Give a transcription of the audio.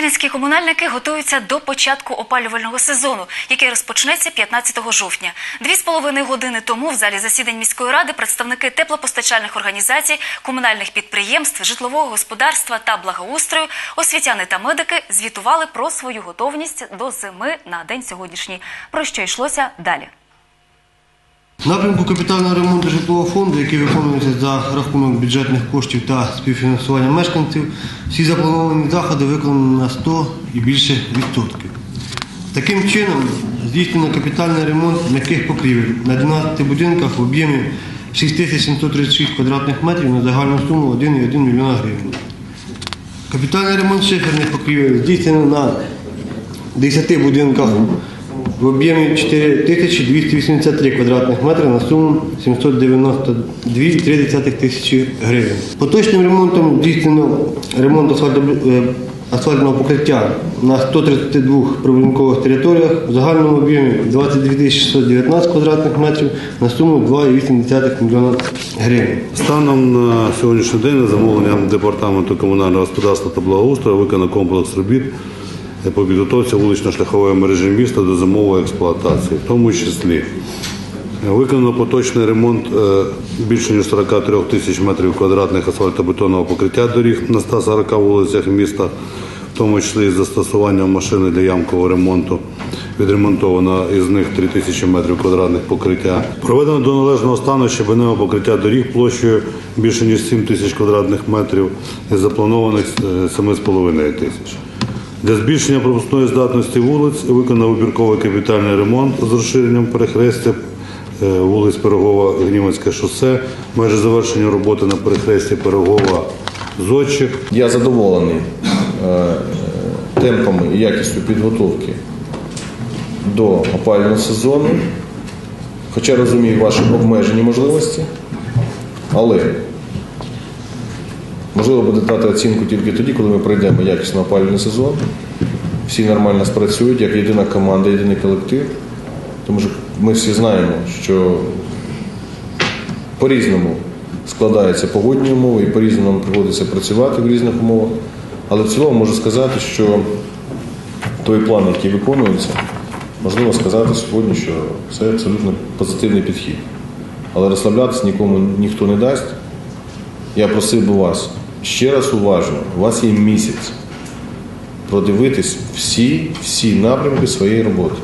Вінницькі комунальники готуються до початку опалювального сезону, який розпочнеться 15 жовтня. Дві з половиною години тому в залі засідань міської ради представники теплопостачальних організацій, комунальних підприємств, житлового господарства та благоустрою, освітяни та медики звітували про свою готовність до зими на день сьогоднішній. Про що йшлося далі. Напрямку капітального ремонту житлового фонду, який виконується за рахунок бюджетних коштів та співфінансування мешканців, всі заплановані заходи виконані на 100 і більше відсотків. Таким чином, здійснено капітальний ремонт м'яких покрівель на 12 будинках в об'ємі 6736 квадратних метрів на загальну суму 1,1 млн гривень. Капітальний ремонт шиферних покрівель здійснено на 10 будинках в об'ємі 4283 квадратних метри на суму 792,3 тисячі гривень. Поточним ремонтом здійснено ремонт е, асфальтного покриття на 132 прибудинкових територіях в загальному об'ємі 22 619 квадратних метрів на суму 2,8 млн гривень. Станом на сьогоднішній день на замовлення департаменту комунального господарства та благоустрою виконано комплекс робіт по підготовці вулично-шляхової мережі міста до зимової експлуатації, в тому числі виконано поточний ремонт е, більше ніж 43 тисяч метрів квадратних асфальтобетонного покриття доріг на 140 вулицях міста, в тому числі із застосуванням машини для ямкового ремонту. Відремонтовано із них 3 тисячі метрів квадратних покриття. Проведено до належного стану щебеневе покриття доріг площею більше ніж 7 тисяч квадратних метрів із запланованих е, 7,5 тисяч. Для збільшення пропускної здатності вулиць виконано вибірковий капітальний ремонт з розширенням перехрестя е, вулиць Пирогова, Гнівецьке шосе, майже завершення роботи на перехресті Пирогова, Зодчих. Я задоволений е, темпами і якістю підготовки до опалювального сезону, хоча розумію ваші обмежені можливості, але можливо буде дати оцінку тільки тоді, коли ми пройдемо якісно опалювальний сезон. Всі нормально спрацюють, як єдина команда, єдиний колектив. Тому що ми всі знаємо, що по-різному складаються погодні умови і по-різному нам приходиться працювати в різних умовах. Але в цілому можу сказати, що той план, який виконується, можливо сказати сьогодні, що це абсолютно позитивний підхід. Але розслаблятися нікому ніхто не дасть. Я просив би вас ще раз уважно, у вас є місяць продивитись всі, всі напрямки своєї роботи.